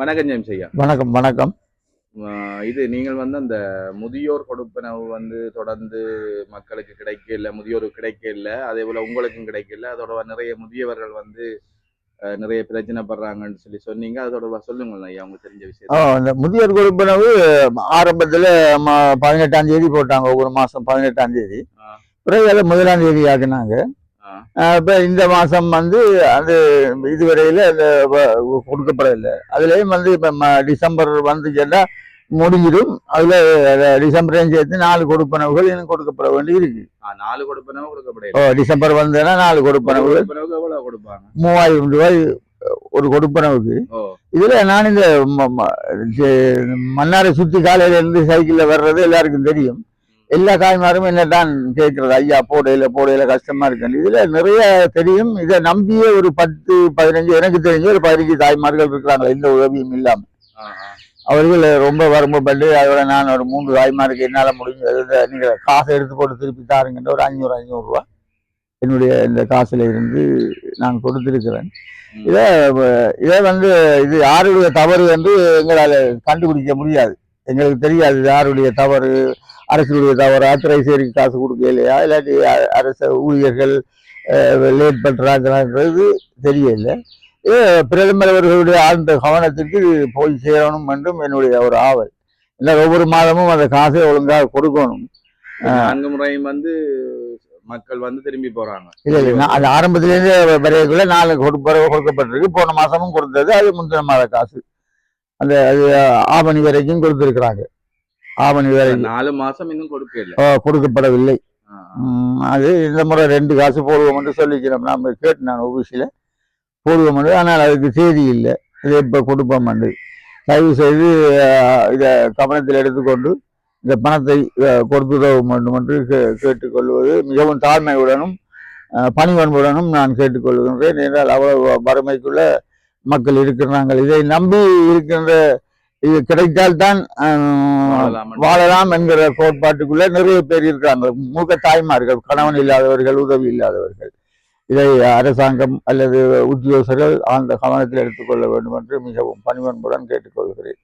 வணக்கம் ஜெயம்ஸ் ஐயா. வணக்கம் வணக்கம். இது நீங்கள் வந்து அந்த முதியோர் கொடுப்பனவு வந்து தொடர்ந்து மக்களுக்கு கிடைக்கல முதியோருக்கு கிடைக்கல அதே போல உங்களுக்கும் கிடைக்கல அதோட நிறைய முதியவர்கள் வந்து நிறைய பிரச்சனைப்படுறாங்கன்னு சொல்லி சொன்னீங்க. அது தொடர்பா சொல்லுங்களேன் ஐயா உங்களுக்கு தெரிஞ்ச விஷயம் இந்த முதியோர் கொடுப்பனவு ஆரம்பத்தில் பதினெட்டாம் தேதி போட்டாங்க ஒவ்வொரு மாதம் பதினெட்டாம் தேதி. பிறகு அதை முதலாம் தேதி ஆக்குனாங்க. இப்போ இந்த மாதம் வந்து அது இதுவரையில் அந்த கொடுக்கப்படவில்லை. அதுலேயும் வந்து இப்போ டிசம்பர் வந்துச்சுன்னா முடிஞ்சிடும். அதில் டிசம்பரையும் சேர்த்து நாலு கொடுப்பனவுகள் இன்னும் கொடுக்கப்பட வேண்டி இருக்கு நாலு கொடுப்பனவு கொடுக்கப்படையில ஓ டிசம்பர் வந்ததுன்னா நாலு கொடுப்பனவுகள். கொடுப்பாங்க? மூவாயிரம் ரூபாய் ஒரு கொடுப்பனவுக்கு. இதுல நான் இந்த மன்னாரை சுத்தி காலையில இருந்து சைக்கிள்ல வர்றது எல்லாருக்கும் தெரியும். எல்லா காய்மாரும் என்ன தான் கேட்கறது ஐயா போடையில போடையில கஷ்டமா இருக்கு இதுல நிறைய தெரியும். இதை நம்பிய ஒரு பத்து பதினஞ்சு எனக்கு தெரிஞ்ச ஒரு பதினஞ்சு தாய்மார்கள் இருக்கிறாங்க. எந்த உதவியும் இல்லாம. அவர்கள் ரொம்ப வரும்பப்பட்டு அதோட நான் ஒரு மூன்று தாய்மாருக்கு என்னால முடிஞ்சது நீங்கள் நீங்க காசை எடுத்து போட்டு திருப்பி தாருங்கன்ற ஒரு அஞ்சூறு அஞ்சூறு ரூபா என்னுடைய இந்த காசுல இருந்து நான் கொடுத்திருக்கிறேன். இதை இதை வந்து இது யாருடைய தவறு என்று எங்களால் கண்டுபிடிக்க முடியாது. எங்களுக்கு தெரியாது இது யாருடைய தவறு அரசுடைய தவறு ஆத்திரைசேரிக்கு காசு கொடுக்க இல்லையா இல்லாட்டி அரச ஊழியர்கள் லேட் பண்ணுறாங்கிறது தெரியல பிரதமர் அவர்களுடைய ஆழ்ந்த கவனத்திற்கு போய் சேரணும் என்றும் என்னுடைய ஒரு ஆவல். இல்லை ஒவ்வொரு மாதமும் அந்த காசை ஒழுங்காக கொடுக்கணும். நான்கு முறையும் வந்து மக்கள் வந்து திரும்பி போறாங்க. இல்லை இல்லை அது ஆரம்பத்திலேருந்து வரைக்குள்ள நாலு கொடுப்ப கொடுக்கப்பட்டிருக்கு. போன மாசமும் கொடுத்தது அது முந்தின மாத காசு. அந்த அது ஆவணி வரைக்கும் கொடுத்துருக்குறாங்க. ஆவணி வரைக்கும் நாலு மாசம் இன்னும் கொடுக்கல. கொடுக்கப்படவில்லை. அது இந்த முறை ரெண்டு காசு போடுவோம் என்று சொல்லிக்கிறோம். நாம கேட்டு நான் ஆஃபீஸில் போடுவோம் ஆனால் அதுக்கு செய்தி இல்லை. இதை இப்போ கொடுப்போம் தயவு செய்து இதை கவனத்தில் எடுத்துக்கொண்டு இந்த பணத்தை கொடுத்துதவ வேண்டும் என்று கேட்டுக்கொள்வது மிகவும் தாழ்மையுடனும் பணிவன்புடனும் நான் கேட்டுக்கொள்கின்றேன். என்றால் அவ்வளவு வறுமைக்குள்ள மக்கள் இருக்கிறாங்க இதை நம்பி இருக்கின்ற இது கிடைத்தால்தான் வாழலாம். என்கிற கோட்பாட்டுக்குள்ள நிறைய பேர் இருக்காங்க மூக்க தாய்மார்கள் கணவன் இல்லாதவர்கள் உதவி இல்லாதவர்கள். இதை அரசாங்கம் அல்லது உத்தியோகர்கள் அந்த கவனத்தில் எடுத்துக்கொள்ள வேண்டும் என்று மிகவும் பணிவன்புடன் கேட்டுக்கொள்கிறேன்.